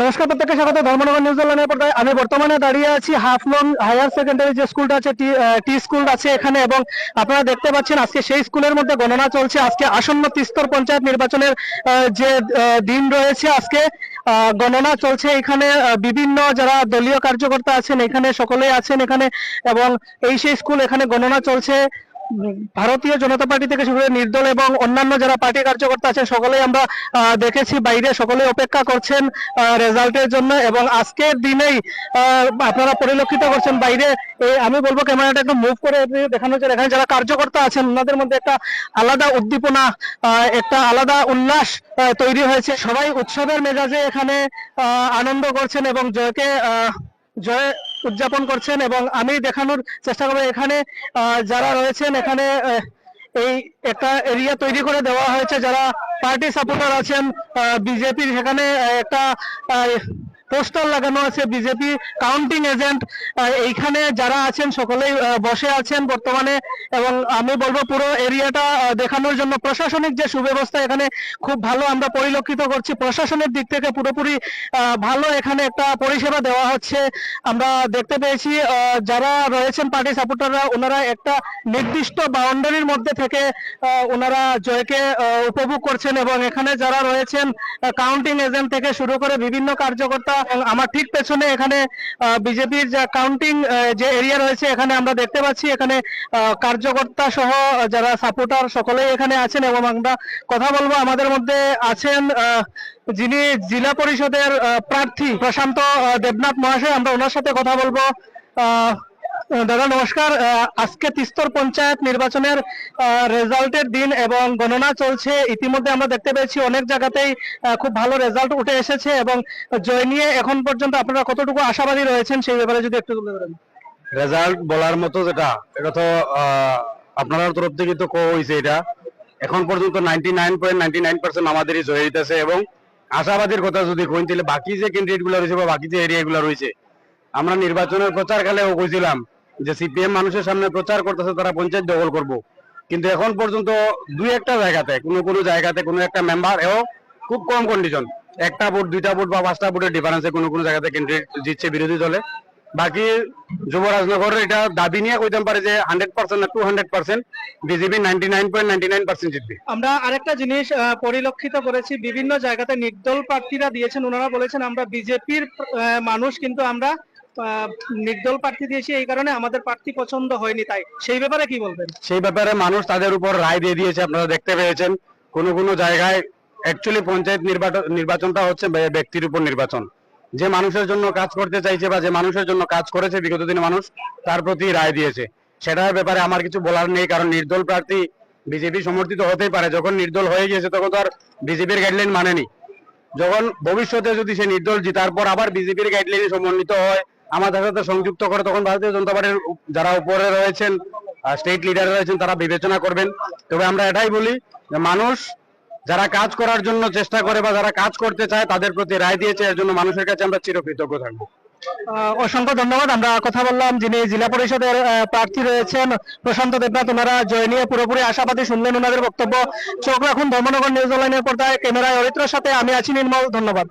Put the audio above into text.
নমস্কার, প্রত্যেককে স্বাগত। ধর্মনগর নিউজ অনলাইনের পর্দায় আমি বর্তমানে দাঁড়িয়ে আছি হাফ হাফলং হায়ার সেকেন্ডারি যে স্কুলটা আছে, টি স্কুল আছে এখানে এবং আপনারা দেখতে পাচ্ছেন আজকে সেই স্কুলের মধ্যে গণনা চলছে। আজকে আসন্ন তিস্তর পঞ্চায়েত নির্বাচনের যে দিন রয়েছে আজকে গণনা চলছে। এখানে বিভিন্ন যারা দলীয় কার্যকর্তা আছেন, এখানে সকলেই আছেন এখানে এবং এই সেই স্কুল এখানে গণনা চলছে। ভারতীয় জনতা পার্টি থেকে শুরু করে নির্দল এবং অন্যান্য যারা পার্টি কার্যকর্তা আছেন, সকলেই আমরা দেখেছি বাইরে সকলে অপেক্ষা করছেন রেজাল্টের জন্য এবং আজকের দিনেই আপনারা পরিলক্ষিত করছেন বাইরে আমি বলব ক্যামেরাটা একটু মুভ করে দেখানো হচ্ছে এখানে যারা কার্যকর্তা আছেন, ওনাদের মধ্যে একটা আলাদা উদ্দীপনা একটা আলাদা উল্লাস তৈরি হয়েছে। সবাই উৎসবের মেজাজে এখানে আনন্দ করছেন এবং জয়কে জয় উদযাপন করছেন এবং আমি দেখানোর চেষ্টা করব। এখানে যারা রয়েছেন, এখানে এই একটা এরিয়া তৈরি করে দেওয়া হয়েছে। যারা পার্টি সাপোর্টার আছেন বিজেপির, সেখানে একটা পোস্টার লাগানো আছে, বিজেপি কাউন্টিং এজেন্ট। এইখানে যারা আছেন, সকলেই বসে আছেন। বর্তমানে এবং আমি বলব পুরো এরিয়াটা দেখানোর জন্য প্রশাসনিক যে সুব্যবস্থা এখানে খুব ভালো আমরা পরিলক্ষিত করছি প্রশাসনের দিক থেকে পুরোপুরি ভালো এখানে একটা পরিষেবা দেওয়া হচ্ছে। আমরা দেখতে পেয়েছি যারা রয়েছেন পার্টি সাপোর্টাররা ওনারা একটা নির্দিষ্ট বাউন্ডারির মধ্যে থেকে ওনারা জয়কে উপভোগ করছেন এবং এখানে যারা রয়েছেন কাউন্টিং এজেন্ট থেকে শুরু করে বিভিন্ন কার্যকর্তা আমার ঠিক পেছনে এখানে বিজেপির যে কাউন্টিং যে এরিয়া রয়েছে এখানে আমরা দেখতে পাচ্ছি এখানে আহ, কার্যকর্তা সহ যারা সাপোর্টার সকলেই এখানে আছেন এবং আমরা কথা বলব। আমাদের মধ্যে আছেন যিনি জেলা পরিষদের প্রার্থী প্রশান্ত দেবনাথ মহাশয়। আমরা ওনার সাথে কথা বলব। দাদা নমস্কার। আজকে তিস্তর পঞ্চায়েত নির্বাচনের রেজাল্টের দিন এবং গণনা চলছে। ইতিমধ্যে আমরা দেখতে পেয়েছি অনেক জায়গাতেই খুব ভালো রেজাল্ট উঠে এসেছে এবং জয় নিয়ে এখন পর্যন্ত আপনারা কতটুকু আশাবাদী রয়েছেন সেই ব্যাপারে যদি একটু তুলে ধরেন। রেজাল্ট বলার মতো যেটা, এটা তো আপনার তরফ থেকে তো কো হয়েছে এটা। এখন পর্যন্ত ninety nine point ninety nine percent আমাদেরই জয় হইতেছে এবং আশাবাদীর কথা যদি কইন তাহলে বাকি যে ক্যান্ডিডেটগুলো রয়েছে বা বাকি যে এরিয়া গুলো রয়েছে, আমরা নির্বাচনের প্রচার কালেও কইছিলাম যে সিপিএম মানুষের সামনে প্রচার করতেছে, তারা পঞ্চায়েত দখল করব। কিন্তু এখন পর্যন্ত দুই একটা জায়গাতে, কোনো কোনো জায়গাতে কোনো একটা মেম্বার এও খুব কম কন্ডিশন একটা ভোট, দুইটা ভোট বা পাঁচটা ভোটের ডিফারেন্সে কোনো কোনো জায়গাতে ক্যান্ডিডেট জিতছে বিরোধী দলে। বাকি যুবরাজনগরের এটা দাবি নিয়ে কইতাম পারে যে হান্ড্রেড পার্সেন্ট না two hundred percent BJP ninety nine point ninety nine percent জিতবে। আমরা আরেকটা জিনিস পরিলক্ষিত করেছি। বিভিন্ন জায়গাতে নির্দল প্রার্থীরা দিয়েছেন ওনারা বলেছেন আমরা বিজেপির মানুষ কিন্তু আমরা নির্দল প্রার্থী দিয়েছি এই কারণে আমাদের প্রার্থী পছন্দ হয়নি তাই। সেই ব্যাপারে কি বলবেন? সেই ব্যাপারে মানুষ তাদের উপর রায় দিয়ে দিয়েছে আপনারা দেখতে পেয়েছেন। কোন কোন জায়গায় অ্যাকচুয়ালি পঞ্চায়েত নির্বাচন নির্বাচনটা হচ্ছে ব্যক্তির উপর নির্বাচন। যে মানুষের জন্য কাজ করতে চাইছে বা যে মানুষের জন্য কাজ করেছে, বিগত দিনে মানুষ তার প্রতি রায় দিয়েছে। সেটার ব্যাপারে আমার কিছু বলার নেই, কারণ নির্দল প্রার্থী বিজেপি সমর্থিত হতেই পারে। যখন নির্দল হয়ে গিয়েছে, তখন তো আর বিজেপির গাইডলাইন মানেনি। যখন ভবিষ্যতে যদি সে নির্দল জিতার পর আবার বিজেপির গাইডলাইনে সমন্বিত হয়, আমাদের সাথে সংযুক্ত করে, তখন ভারতীয় জনতা পার্টির যারা উপরে রয়েছেন স্টেট লিডার রয়েছেন, তারা বিবেচনা করবেন। তবে আমরা এটাই বলি মানুষ যারা কাজ করার জন্য চেষ্টা করে বা যারা কাজ করতে চায়, তাদের প্রতি রায় দিয়েছে, এর জন্য মানুষের কাছে আমরা চিরকৃতজ্ঞ থাকব। অসংখ্য ধন্যবাদ। আমরা কথা বললাম যিনি জেলা পরিষদের প্রার্থী রয়েছেন প্রশান্ত দেবনাথ। ওনারা জয় নিয়ে পুরোপুরি আশাবাদী শুনলেন ওনাদের বক্তব্য। চোখ রাখুন ধর্মনগর নিউজ অনলাইনের পর্দায়। ক্যামেরায় অরিত্রের সাথে আমি আছি নির্মল। ধন্যবাদ।